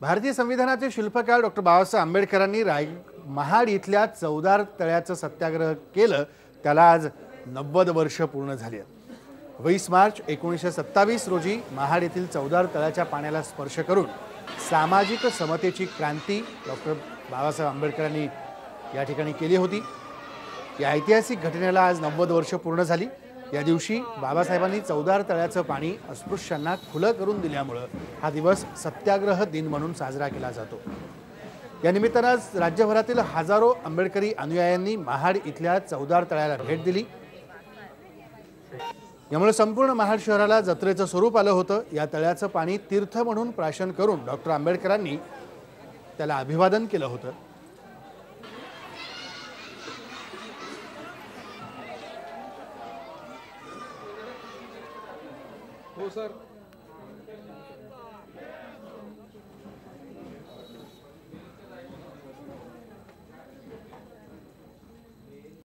भारतीय संविधानाचे शिल्पकार डॉक्टर बाबासाहेब आंबेडकरांनी राय महाड इथल्या चौदार तळ्याचं सत्याग्रह केलं त्याला आज नव्वद वर्ष पूर्ण झाली आहेत. वीस मार्च एकोणीसशे सत्तावीस रोजी महाड येथील चौदार तळ्याच्या पाण्याला स्पर्श करून सामाजिक समतेची क्रांती डॉक्टर बाबासाहेब आंबेडकरांनी या ठिकाणी केली होती. या ऐतिहासिक घटनेला आज नव्वद वर्ष पूर्ण झाली. या दिवशी बाबासाहेबांनी चौदार तळ्याचं पाणी अस्पृश्यांना खुलं करून दिल्यामुळं हा दिवस सत्याग्रह दिन म्हणून साजरा केला जातो. या निमित्तानं आज राज्यभरातील हजारो आंबेडकरी अनुयायांनी महाड इथल्या चौदार तळ्याला भेट दिली. यामुळे संपूर्ण महाड शहराला जत्रेचं स्वरूप आलं होतं. या तळ्याचं पाणी तीर्थ म्हणून प्राशन करून डॉक्टर आंबेडकरांनी त्याला अभिवादन केलं होतं. हो सर.